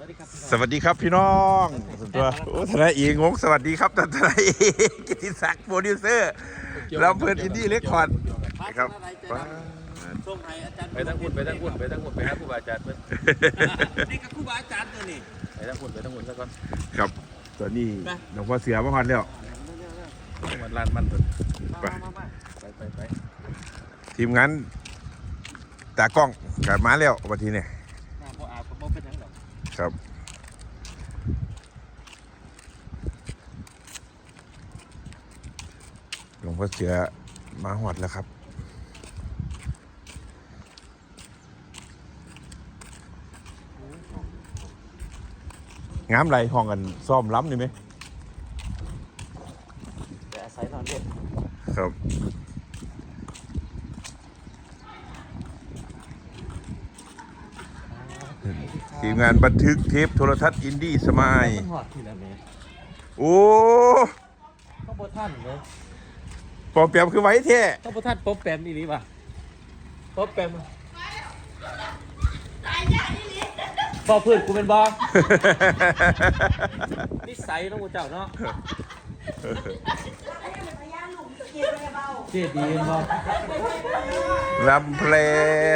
วัสดีครับพี่น้องสวัสดีครับพี่น้องส่วนตัวโอ้ทนายเองงสวัสดีครับท่านทนายเองกิติศักดิ์โปรดิวเซอร์แล้วเพื่อนอินดี้เล็กคอร์ดนะครับส่งให้อาจารย์ไปทั้งหุ่นไปทั้งหุ่นไปทั้งหุ่นไปหาครูบาอาจารย์เพิ่นนี่กับครูบาอาจารย์ตัวนี้ไปทั้งหุ่นไปทั้งหุ่นซะก่อนครับตอนนี้หลวงพ่อเสือมาฮอดแล้วมันลานมันเพิ่นไปไปไปไปทีมงานตากล้องกลับมาแล้ววันทีเนี่ย ครับ หลวงพ่อเสือมาหอดแล้วครับงามไรห้องกันซ่อมล้ำนี่ไหม แต่อาศัยนอนเด็ด ครับ ที มงานบันทึกเทปโทรทัศน์อินดี้สมายมันหอดทีละเมตรโอ้เขาบ่ทันเลยปอมเปียมคือไว้แท้เขาบ่ทันป๊อปแปมอีหลีป่ะป๊อปแปมบ่เพื่อนกูเป็นบ่ นิสัยเนาะกูเจ้าเนาะ เจ๊ดีเป็นบ่ลำเพล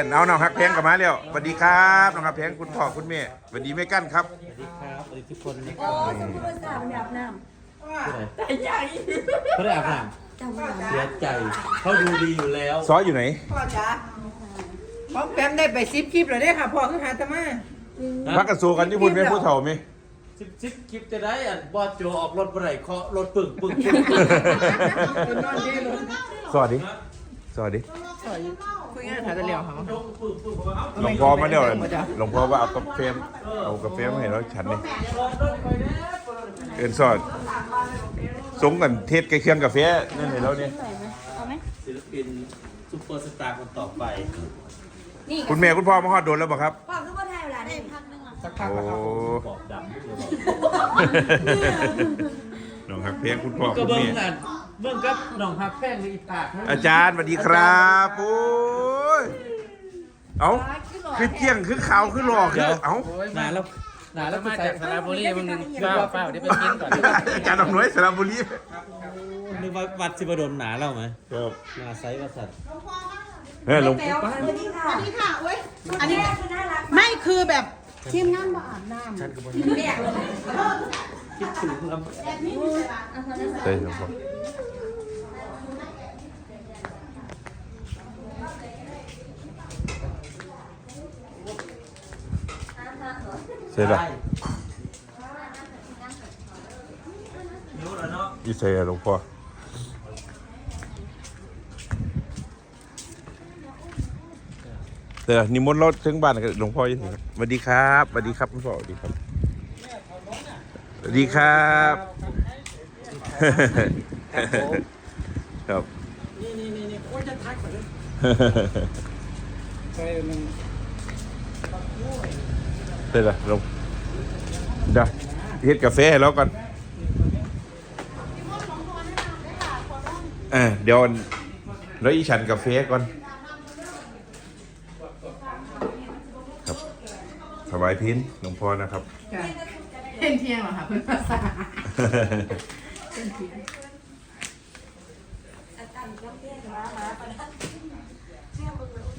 นเอาน้องฮักเพลงกลับมาแล้วสวัสดีครับน้องฮักเพลงคุณพ่อคุณแม่สวัสดีแม่กั้นครับสวัสดีครับสวัสดีทุกคนนะคโอ้รับยสมมติว่าสามแบบน้ผู้ใดำแต่ใหญ่เขาได้อาบน้จำไม่ำได้เสียใจเขาดูดีอยู่แล้วซออยู่ไหนพ่อจ๋าพ่อแปมได้ไปซิปคลิปเลยได้อค่ะพ่อคือหาตะมา พักกันสู้กันที่พุ่นเป็นผู้เฒ่าไหม สิบสิบคลิปจะได้อันบอสโจออกรถเมื่อไหร่เคาะรถปึ่งปึ่งปึ่งเป็นนอนดีเลยสวัสดี สวัสดี คุยงานหาตะเหลียวค่ะปึ่งปึ่งปึ่งเพราะว่าเอาหลวงพ่อมาแล้วหลวงพ่อว่าเอากาแฟมเอากาแฟมาให้เราฉันนี่รถรถไปแน่เปิดเอ็นซอดสงกันเทศใกล้เคียงกาแฟนั่นให้เราเนี่ยเอาไหมศิลปินซุปเปอร์สตาร์คนต่อไป นี่คุณแม่คุณพ่อมาฮอดโดนแล้วบ่ครับ พ่อคือ สักพักโอ้แล้วครับกอบดำไม่เคยบอกน้องฮักเพลงคุณพ่อก็คุณเบิ้งแม่อันเบิ้งกับน้องฮักแป้งในอีปากนะอาจารย์สวัสดีครับโอ้ยเอาคือเที่ยงคือขาวคือหล่อคือเอ้าหนาแล้วหนาแล้วมาจากสระบุรีมึงเปล่าเปล่าเดี๋ยวไปกินก่อนอาจารย์ดอกน้อยสระบุรีนึกว่าวัดสิบดลหนาแล้วไหมครับหนาไซส์วัดสัตว์เฮ้ยหลวงแปลวสวัสดีค่ะนี่ค่ะเว้ยอันนี้คือน่ารักไม่คือแบบ ทีมงานมาอาบน้ำฉันก็บอกแยกเลยคิดถึงลำเฮ้ยหลวงพ่อเสร็จแล้วรู้แล้วเนาะอีเซ่หลวงพ่อ เดี๋ยวนิมนต์เราถึงบ้านกับหลวงพ่อยังไงครับสวัสดีครับสวัสดีครับคุณพ่อสวัสดีครับสวัสดีครับครับนี่นี่นี่นี่โอ้ยจะทักก่อนเลยเสร็จแล้วลงเดี๋ยวเฮ็ดกาแฟให้เราก่อนเออเดี๋ยวแล้วอีฉันกาแฟก่อน ครับถ วายพินหลวงพ่อนะครับเที่ยงเที่ยงเหรอคะเพื่อนภาษา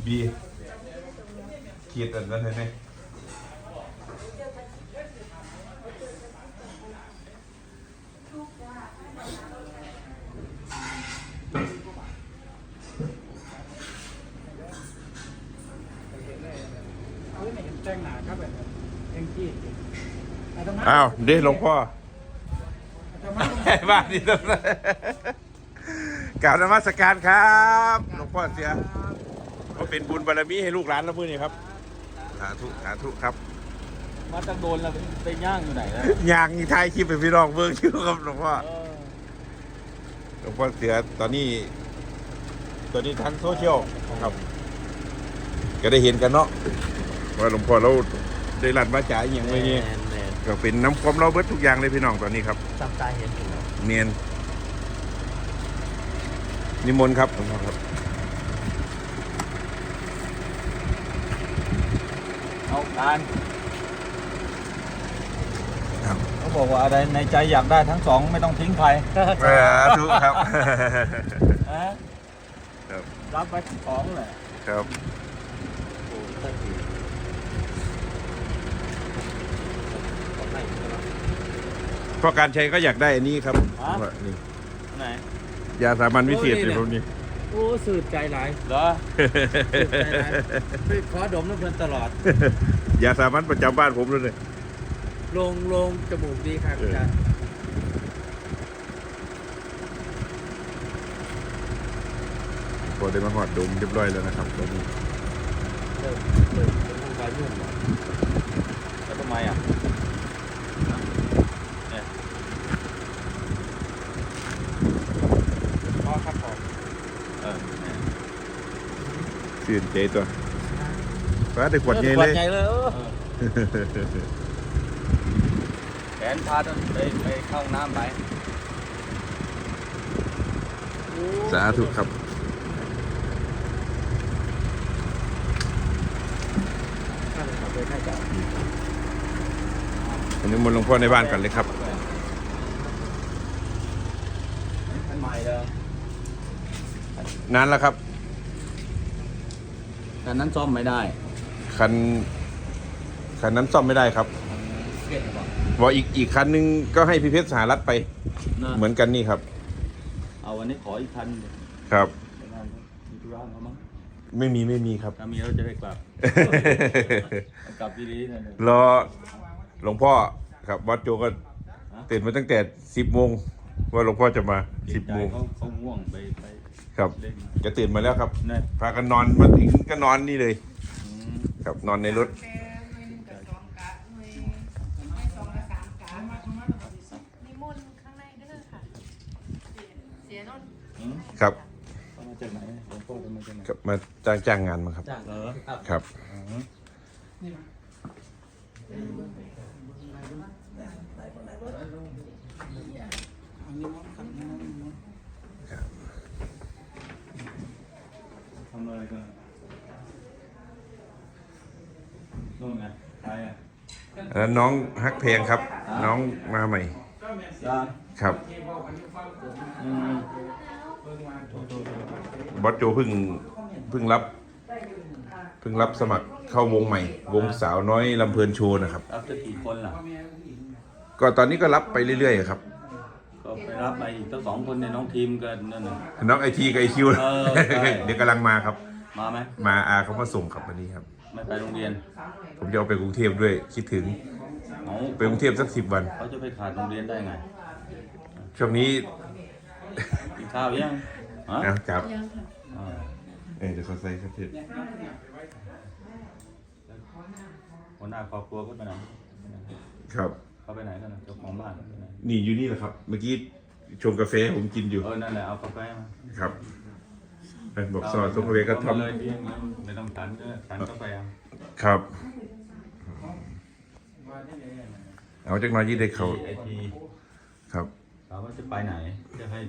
บีขีดอันนั้นให้ไหม แจ้งหนาครับแบบเอ็งกี้อาตมาอ้าวเด้หลวงพ่ออาตมาบ้านนี้ตรงนั้นกล่าวนมัสการครับหลวงพ่อเสียก็เป็นบุญบารมีให้ลูกหลานแล้วมื้อนี้ครับสาธุสาธุครับ มาตั้งโดนแล้วไปย่างอยู่ไหนแล้วย่างนี่ถ่ายคลิปเป็นพี่น้องเบิ่งอยู่ครับหลวงพ่อหลวงพ่อเสียตอนนี้ตอนนี้ทางโซเชียลครับ ก็ได้เห็นกันเนาะ ว่าหลวงพ่อเราได้รัดวาจาอหย่างไรนี่แมนแมนก็เป็นน้ำความเราเบิดทุกอย่างเลยพี่น้องตอนนี้ครับจำตาเห็นอยู่แล้วเนียนนิมนต์ครับหลวงพ่อครับเอาการครับเขาบอกว่าอะไรในใจอยากได้ทั้งสองไม่ต้องทิ้งใครเออทุกครับ นะครับรับไปทั้งสองเลยครับ เพ ราะการใช้ก็อยากได้อันนี้ครับว่านี่ไหนยาสามัญวิเศษเลยพวกนี้ โอ้สืดใจหลายเหรอไปขอดมน้ำเพลินตลอด ยาสามัญประจำบ้านผมเลยเนี่ย ลงลงจมูกดีครับอาจารย์พอได้มาหอดดมเรียบร้อยแล้วนะครับตอนนี้เริ่มเริ่มเริ่มทำการยุ่งแล้วแล้วทำไมอะ พอครับผม เออ ชื่นใจตัวฟ้าได้ขวดใหญ่ขเลวดยใหญ่เลย เออแขนพาดไปไปเข้าห้องน้ำไปสาธุครับท่านขับไปท่านจะอันนี้มนต์หลวงพ่อในบ้านกันเลยครับ อันใหม่เลยนานแล้วครับ แต่นั้นซ่อมไม่ได้คันคันนั้นซ่อมไม่ได้ครับเก็บก่อนบอกอีกอีกคันนึงก็ให้พี่เพชรสหรัฐไป นะเหมือนกันนี่ครับ เอาวันนี้ขออีกคันเดี๋ยวครับไปงานมีธุระเขามั้งไม่มีไม่มีครับ ถ้ามีเราจะได้กลับ กลับดีๆหนะรอหลวงพ่อครับวัดโจก็ตื่นมาตั้งแต่สิบโมงว่าหลวงพ่อจะมาสิบโมงเขาเขาง่วงไปไป ครับเล่นจะตื่นมาแล้วครับ นะพากันนอนมาถึงก็นอนนี่เลยอืมครับนอนในรถ นิมนต์ข้างในก็ได้ค่ะ เสียนนท์อืมครับเขามาจากไหนหลวงพ่อเขามาจากไหนครับมาจ้างจ้างงานมาครับจ้างเหรอครับครับ อืมทำอะไรกันนู่นไงใครอะแล้วน้องฮักเพลงครับ น้องมาใหม่จ้าครับอืมบอสโจเพิ่งเพิ่งรับเพิ่งรับสมัครเข้าวงใหม่ วงสาวน้อยลำเพลินโชว์นะครับ รับจะกี่คนล่ะ ก็ตอนนี้ก็รับไปเรื่อยๆครับก็ ไปรับมาอีกตั้งสองคนในน้องทีมกันนั่นน่ะ น้องไอทีกับไอคิวเออใช่ เดี๋ยวกำลังมาครับ มาไหมมาอาเขามาส่งครับวันนี้ครับ ไม่ไปโรงเรียนผมจะเอาไปกรุงเทพด้วยคิดถึงเอาไปกรุงเทพสักสิบวัน เขาจะไปขาดโรงเรียนได้ไงช่วงนี้กินข้าวยังฮะนะครับอ่าเออเดี๋ยวเขาใส่ครับเพื่อนหัวหน้าครอบครัวก็ไปไหนครับ เขาไปไหนกันนะเจ้าของบ้านไปไหนนี่อยู่นี่แหละครับ เมื่อกี้ชงกาแฟให้ผมกินอยู่เออนั่นแหละเอากาแฟมาครับแฟนบอกซอสชงกาแฟก็ทเอามาเลยพี่ไม่ต้องฉันก็ฉันกาแฟเอาำครับ เอาจากหน้อยยี่ได้เขาไอทีครับ ถามว่าจะไปไหน จะให้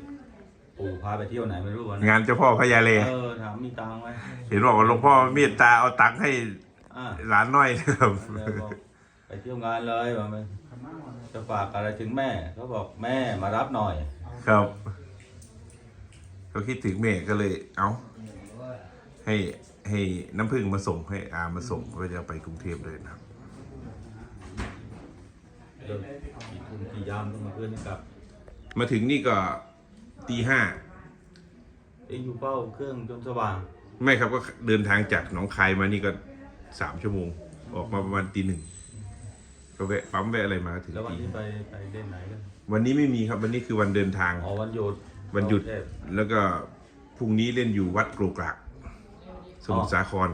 ปู่พาไปเที่ยวไหนไม่รู้วันงานเจ้าพ่อพญาเล เออถามมีตังค์ไหมเห็นบอกว่าหลวงพ่อเมตตาเอาตังค์ให้อ่าหลานน้อยครับ แล้วบอก ไปเที่ยวงานเลยว่าไปจะฝากอะไรถึงแม่เขาบอกแม่มารับหน่อย ครับเขาคิดถึงแม่ก็เลย เอาให้ให้น้ำพึ่งมาส่งให้อามาส่งก็จะไปกรุงเทพเลยนะครับเดินกี่ทุ่มกี่ยามต้องมาเพื่อนกลับ มาถึงนี่ก็ตีห้าเองอยู่เป้าเครื่องจนสว่าง ไม่ครับก็เดินทางจากหนองคายมานี่ก็สามชั่วโมง ออกมาประมาณตีหนึ่ง ก็แวะปั๊มแวะอะไรมาถึงแล้ววันตีนี้ไปไปเล่นไหนกันวันนี้ไม่มีครับวันนี้คือวันเดินทาง อ๋อวันหยุดวันหยุดกรุงเทพ แล้วก็พรุ่งนี้เล่นอยู่วัดโกรกรากสมุทรสาคร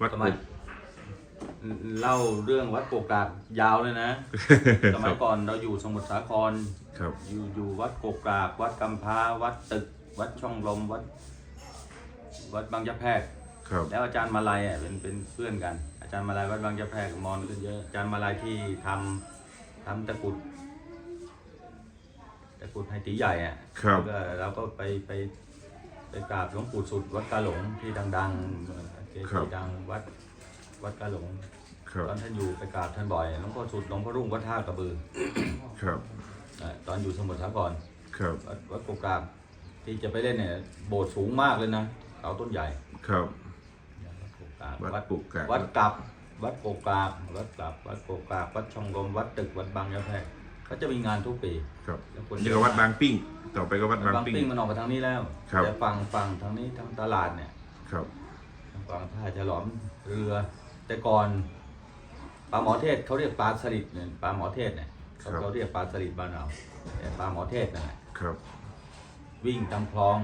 วัดสโกรมัยกเล่าเรื่องวัดโกกากยาวเลยนะ สมัยก่อนเราอยู่สมุทรสาคร ครับ อยู่อยู่วัดโกกากวัดกำพร้าวัดตึก วัดช่องลมวัด วัดบางยะแพรกครับ แล้วอาจารย์มาลัยอะเป็นเป็นเพื่อนกัน อาจารย์มาลัยวัดบางยะแพรกกับมอนกันเยอะอาจารย์มาลัยที่ทำทำตะกรุดตะกรุดไฮตีใหญ่อะครับแล้วก็เราก็ไปไปไปกราบหลวงปู่สุดวัดกาหลงที่ดังๆเอ่อเกครัจิบดังวัดวัดกาหลงคครับตอนท่านอยู่ไปกราบท่านบ่อยหลวงพ่อสุดหลวงพ่อรุ่งวัดท่ากระบือครับอ่าตอนอยู่สมุทรสาครครับวัดวัดโกกรามที่จะไปเล่นเนี่ยโบสถ์สูงมากเลยนะเขาต้นใหญ่ครับ วัดโกกรามวัดปุกกะวัดกลับ วัดโกกรามวัดกลับ วัดโกกรามวัดช่องลมวัดตึกวัดบางยะแพรกเขาจะมีงานทุกปีครับแล้วคนนี่ก็วัดบางปิ้ง ต่อไปก็วัดบางบางปิ้ง ปิ้งมันออกมาทางนี้แล้วครับ แต่ฝั่งฝั่งทางนี้ทางตลาดเนี่ยครับทางฝั่งท่าฉลอมเรือ แต่ก่อนปลาหมอเทศเขาเรียกปลาสลิดเนี่ยปลาหมอเทศเนี่ยเขาเขาเรียกปลาสลิดบ้านเราแต่ปลาหมอเทศนั่นแหละ ครับวิ่งตามคลอง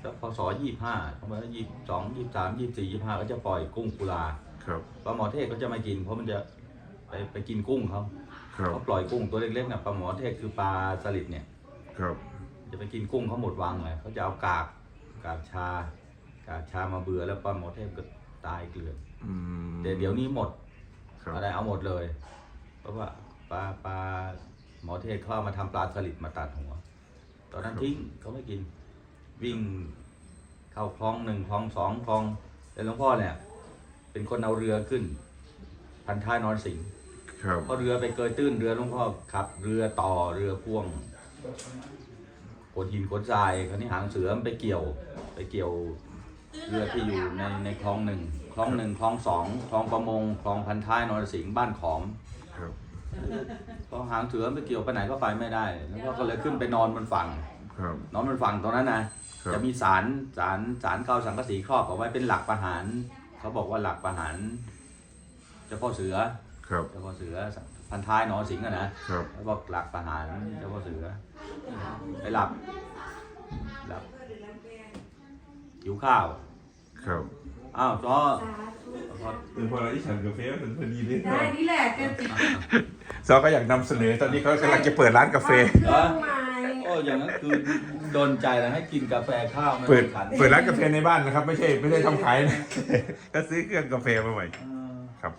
แล้วพศยี่ห้าประมาณยี่สองยี่สามยี่สี่ยี่ห้าก็จะปล่อยกุ้งกุลาครับปลาหมอเทศก็จะไม่กิน เพราะมันจะไปไปกินกุ้งเขาครับเขาปล่อยกุ้งตัวเล็กๆนะปลาหมอเทศคือปลาสลิดเนี่ย ครับ จะไปกินกุ้งเขาหมดวังเลยเขาจะเอากากกากชากากชามาเบื่อแล้วปลาหมอเทศก็ตายเกลื่อนอืมแต่เดี๋ยวนี้หมดครับอะไรเอาหมดเลย เพราะว่าปลาปลาหมอเทศเขาเอามาทำปลาสลิดมาตัดหัว ตอนนั้นทิ้งเขาไม่กิน วิ่งเข้าคลองหนึ่งคลองสองคลอง แต่หลวงพ่อเนี่ย เป็นคนเอาเรือขึ้น พันท้ายนอนสิงห์ครับเพราะเรือไปเกยตื้นเรือหลวงพ่อขับ เรือต่อเรือพ่วงขนหินขนทรายคราวนี้หางเสือมันไปเกี่ยว ไปเกี่ยวเรือที่อยู่ในในคลองหนึ่งคลองหนึ่งคลองสองคลองประมงคลองพันท้ายนรสิงห์บ้านขอมครับพอหางเสือไปเกี่ยวไปไหนก็ไปไม่ได้ แล้วก็ก็เลยขึ้นไปนอนบนฝั่ง ครับ นอนบนฝั่งตรงนั้นนะครับ จะมีสารสารสารเกาสังกะสีครอบเอาไว้เป็นหลักประหาร เขาบอกว่าหลักประหารเจ้าพ่อเสือครับเจ้าพ่อเสือพันท้ายนรสิงห์อะนะครับแล้วบอกหลักประหารเจ้าพ่อเสือ ไปหลับหลับหิวข้าวครับอ้าวจ้อเป็นพอเราที่ฉันกาแฟเป็นพอดีเลยได้นี่แหละจะติดซอก็อยากนำเสนอตอนนี้เขากำลังจะเปิดร้านกาแฟเครื่อ งไม้โอ้อย่างนั้นคือโดนใจนะให้กินกาแฟข้าวไม่เปิดขันเปิดร้านกาแฟในบ้านนะครับ ไม่ใช่ไม่ได้ทำขายนะ ก็ซื้อเครื่องกาแฟมาใหม่เออครับ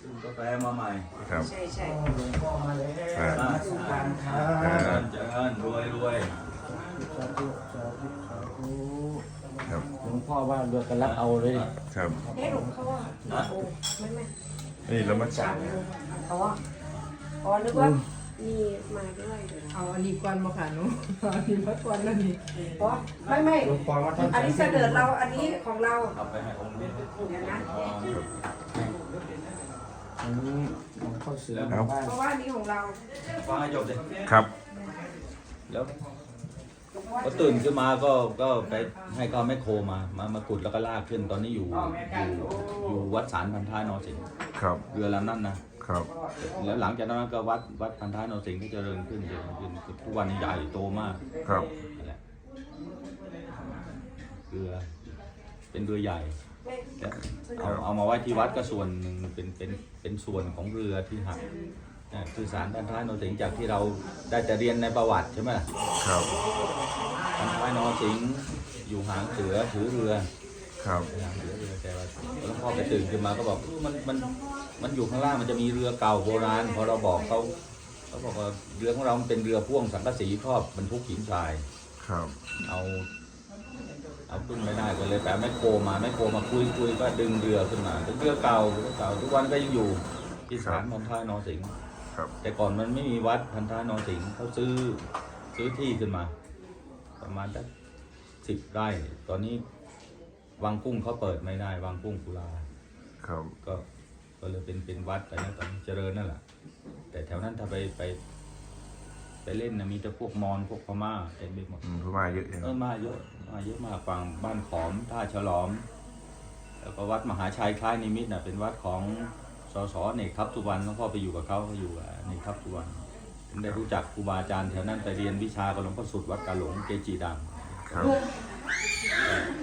ซื้อกาแฟมาใหม่ครับ ใช่ใช่หลวงพ่อมาแล้วครับมาสู่การค้าครับเจริญรวยรวยสาธุสาธุสาธุครับหลวงพ่อว่าเรือกันรับเอาเลยครับเอ๊ะหลวงเขาว่าโอ้ไม่ไม่นี่เรามาจัดอ๋ออ๋อนึกว่า มีมาด้วยเอาอันนี้ก่อนมาค่ะหนูเอาอันนี้มาก่อนแล้วนี่อ๋อไม่ไม่หลวงพ่อว่าท่านอันนี้เสด็จเราอันนี้ของเราเอาไปให้องค์นี้เดี๋ยวนะอันนี้หลวงพ่อเสือมาบ้านเพราะว่าอันนี้ของเราฟังให้จบเลยครับ แล้วพอตื่นขึ้นมาก็ก็ไปให้เขาแม่โคมามามาขุดแล้วก็ลากขึ้นตอนนี้อยู่อยู่อยู่วัดสารพันท้ายนอสิงห์ครับ เรือลำนั้นนะ ครับ แล้วหลังจากนั้นก็วัดวัดพันท้ายนอสิงห์ก็เจริญขึ้นเจริญขึ้นทุกวันนี้ใหญ่โตมากครับ นั่นแหละเรือเป็นเรือใหญ่แล้วเอาเอามาไว้ที่วัดก็ส่วนหนึ่งเป็นเป็นเป็นส่วนของเรือที่หักนะคือสารพันท้ายนรสิงห์จากที่เราได้แต่เรียนในประวัติใช่ไหมล่ะ ครับ พันท้ายนรสิงห์อยู่หางเสือถือเรือครับ หางเสือเรือแต่ว่าหลวงพ่อไปตื่นขึ้นมาก็บอกเออมันมัน มันอยู่ข้างล่างมันจะมีเรือเก่าโบราณ พอเราบอกเขาเขาบอกว่าเรือของเรามันเป็นเรือพ่วงสังกะสีครอบบรรทุกหินทราย ครับ เอาเอาขึ้นไม่ได้ก็เลยแปะแมคโครมาแมคโครมาคุยคุยก็ดึงเรือขึ้นมาเป็นเรือเก่าเรือเก่าทุกวันก็ยังอยู่ที่ศาลพันท้ายนอสิงห์ครับ แต่ก่อนมันไม่มีวัดพันท้ายนอสิงห์เขาซื้อซื้อที่ขึ้นมา ประมาณสักสิบไร่ ตอนนี้วังกุ้งเขาเปิดไม่ได้วังกุ้งกุลาครับก็ ก็เลยเป็นเป็นวัดไปนะตอนนี้เจริญนั่นแหละแต่แถวนั้นถ้าไปไป ไปเล่นนะมีแต่พวกมอญพวกพม่าเต็มไปหมดอืมพม่าเยอะจังเออมาเยอะมาเยอะมากฝั่งบ้านขอมท่าฉลอม แล้วก็วัดมหาชัยคล้ายนิมิตรน่ะเป็นวัดของสสเนกทัพสุวรรณหลวงพ่อไปอยู่กับเขาเขาอยู่กับเนกทัพสุวรรณผมได้รู้จักครูบาอาจารย์แถวนั้นไปเรียนวิชากับหลวงพ่อสุดวัดกาหลงเกจิดังครับ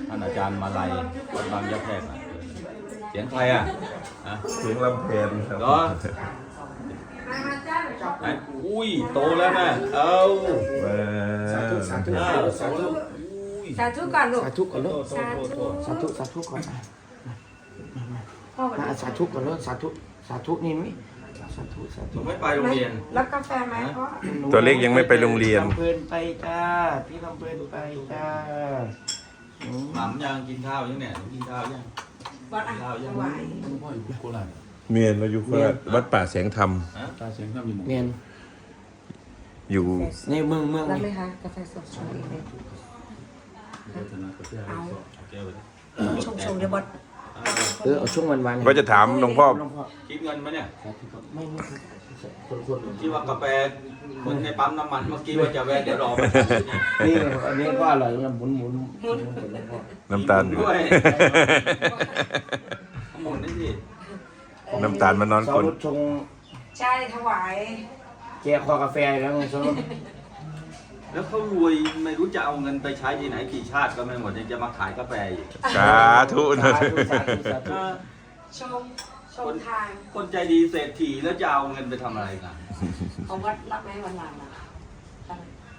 ท่านอาจารย์มาลัยวัดบางยะแพรกน่ะเสียงใครอะอะเสียงลำเพลนครับเหรอมามาจ้าหน่อยจับไหนอุ้ยโตแล้วนะเอาสาธุสาธุอ้าวสาธุอุ้ยสาธุก่อนลูกสาธุก่อนลูกโทษโทษโทษโทษสาธุสาธุก่อนพ่อก่อนมาสาธุก่อนลูกสาธุสาธุนี่มิสาธุสาหธุนูไม่ไปโรงเรียนรับกาแฟไหมพ่อตัวเล็กยังไม่ไปโรงเรียนลำเพลินไปจ้าพี่ลำเพลินไปจ้าอืมหม่ำยังกินข้าวยังเนี่ยหนูกินข้าวยัง วัดอะถวายหลวงพ่ออยู่กุหลาบเมียนเราอยู่โคราชวัดป่าแสงธรรม ตาเสียงข้ามอยู่หมู่เมียนอยู่ในเมืองเมืองรับไหมนี่คะกาแฟสดชงเองเลยพัฒนาประเทศไทยแก้วเลยชงชงเดี๋ยวบอสเออเอาช่วงวันวันว่าจะถามหลวงพ่อหลวงพ่อคิดเงินไหมเนี่ย ไม่ไม่ค นคนที่ว่ากาแฟคนในปั๊มน้ำมันเมื่อกี้ว่าจะแวะเดี๋ยวรอไปนี่อันนี้ก็อร่อยนะหมุนหมุนหมุนหมุนหลวงพ่อน้ำตาลด้วยหมุนนี่สิน้ำตาลมันนอนสคอนรถชงใช่ถวายแจกคอกาแฟแล้วไงสารถแล้วเขารวยไม่รู้จะเอาเงินไปใช้ที่ไหนกี่ชาติก็ไม่หมดยังจะมาขายกาแฟอีกสาธุนะ สาธุสาธุสาธุชง ชงทานคนใจดีเศรษฐีแล้วจะเอาเงินไปทำอะไรกันเอาวัดรับไหมวันหลังนะ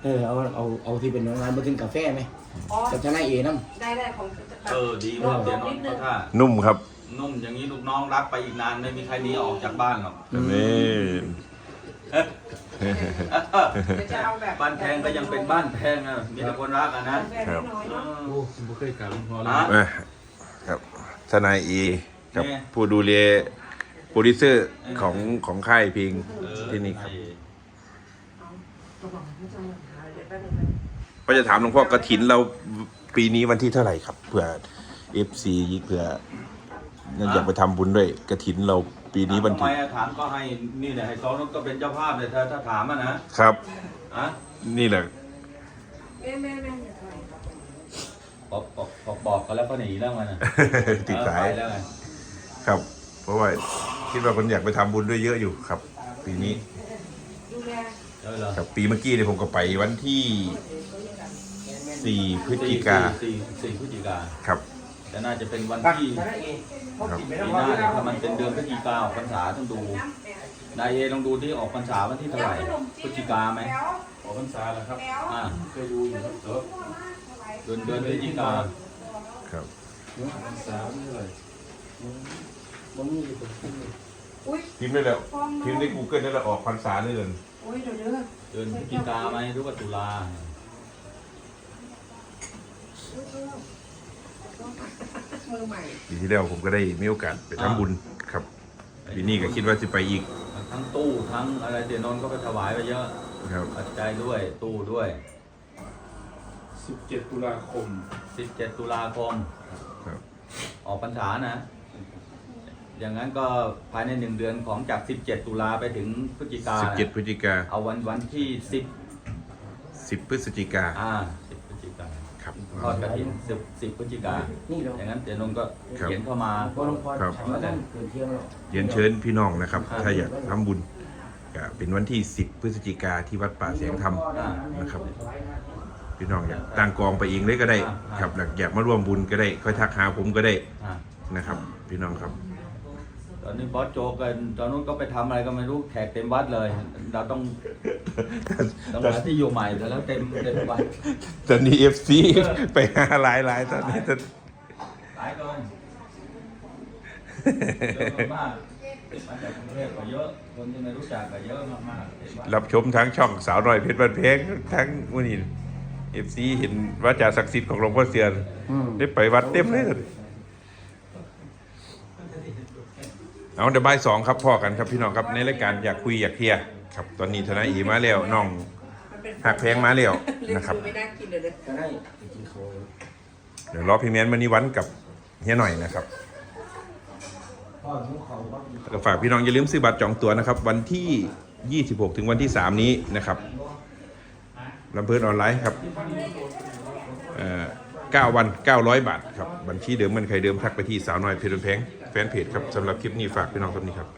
เออเอาเอาเอาที่เป็นงานมากินกาแฟไหมอ๋อกับทนายเอน้ได้ได้ของเออดีมากเดี๋ยวนอนเพราะถ้านุ่มครับนุ่มอย่างนี้ลูกน้องรักไปอีกนานไม่มีใครหนีออกจากบ้านหรอกนี่เดี๋ยวจะเอาแบบบ้านแพงก็ยังเป็นบ้านแพงอะมีแต่คนรักอะนะกาแฟน้อยๆเนาะโอ้ผมเคยกล่าวหลวงพ่อแล้วฮะอะครับทนายอี กับผู้ดูแลโปรดิวเซอร์ของของค่ายเพลงเออที่นี่ครับไอ้ก็จะถามหลวงพ่อกระถินเราปีนี้วันที่เท่าไหร่ครับเผื่อเอฟซีเผื่ออยากไปทำบุญด้วยกระถินเราปีนี้วันทำไมที่อะถามก็ให้นี่เนี่ยให้ซ้อนก็เป็นเจ้าภาพเลยถ้าถ้าถามอะนะครับ อะนี่แหละแม่แม่แม่บอกบอกบอกบอกกันแล้วก็หนีแล้วมันอะติดสาย เออไปแล้วไง ครับ เพราะว่าคิดว่าคนอยากไปทำบุญด้วยเยอะอยู่ครับ ปีนี้ดูแลเออเหรอครับปีเมื่อกี้เนี่ยผมก็ไปวันที่สี่พฤศจิกาสี่สี่พฤศจิกาครับ แต่น่าจะเป็นวันำที่ทนายเอพ่อกินไปปีแล้วหพ่อน้าเนี่ยถ้ามันเป็นเดือนพฤศจิกาออกพรรษาต้องดูนายเอลองดูที่ออกพรรษาวันที่เท่าไหร่พฤศจิกาไหมแล้วขอพรรษาแล้วครับแล้วอ่าเคยดูอยู่ครับแต่ว่าเดือนเดือนพฤศจิกาครับ พรรษาไม่เท่าไหร่ มันมีคนกินเลยอุ้ยพิมพ์ได้แล้วฟองพิมพ์ใน Google ได้แล้วออกพรรษาเดือนอุ้ยเดี๋ยวเดี๋ยวเดือนพฤศจิกาไหมหรือว่าตุลามือใหม่ปีที่แล้วผมก็ได้มีโอกาสไปทำบุญครับปีนี้ก็คิดว่าจะไปอีกทั้งตู้ทั้งอะไรเดี๋ยวนนท์ก็ไปถวายไปเยอะครับ ปัจจัยด้วยตู้ด้วย 17 ตุลาคม17 ตุลาคมครับ ออกพรรษานะ อย่างนั้นก็ภายในหนึ่งเดือนของจาก 17 ตุลาไปถึงพฤศจิกาสิบเจ็ดพฤศจิกาเอาวันวันที่10สิบพฤศจิกาอ่า10พฤศจิกาครับ ทอดกระถิน10 10พฤศจิกานี่เราอย่างนั้นเดี๋ยวนนท์ก็ครับ เขียนเข้ามาพ่อหลวงพ่อครับทำมาตั้งเกินเที่ยงแล้วเรียนเชิญพี่น้องนะครับ ถ้าอยากทำบุญก็เป็นวันที่ 10 พฤศจิกาที่วัดป่าเสียงธรรม นะครับ พี่น้องอยากตั้งกองไปเองเลยก็ได้ ครับอยากอยากมาร่วมบุญก็ได้ ค่อยทักหาผมก็ได้อ่านะครับ พี่น้องครับต อนนี้บอสโจกันตอนนู้นก็ไปทำอะไรก็ไม่รู้แขกเต็มวัดเลย เราต้องต้องหาที่อยู่ใหม่แต่แล้วเต็มเต็มวัดตอนนี้เอฟซีไปหาหลายหลายๆตอนนี้ตอนหลายคนเยอะมากมาจากกรุงเทพก็เยอะคนที่ไม่รู้จักก็เยอะมากๆเห็นว่ารับชมทั้งช่องสาวน้อยเพชรบันเพงทั้งวันนี้เอฟซีเห็นว่าจาศักดิ์สิทธิ์ของหลวงพ่อเสียนอืมได้ไปวัดเต็มเลย เอาเดี๋ยวบ่ายสองครับพ่อกันครับพี่น้องครับในรายการอยากคุยอยากเคลียร์ครับ ตอนนี้ทนายอีมาแล้วน้องหักแพงมาแล้วนะครับไม่น่ากินเลยเลยทนายไปกินเขาเดี๋ยวรอพี่แมนมานิวันกับเฮียหน่อยนะครับก็ฝากพี่น้องอย่าลืมซื้อบัตรจองตั๋วนะครับ วันที่ 26 ถึงวันที่ 3 นี้นะครับลำเพินออนไลน์ครับเอ่อ9วัน 900 บาทครับ บัญชีเดิมมันใครเดิมทักไปที่สาวน้อยเพจนแพง ฟนเพจครับสำหรับคลิปนี้ฝากพี่น้องครับนี้ครับ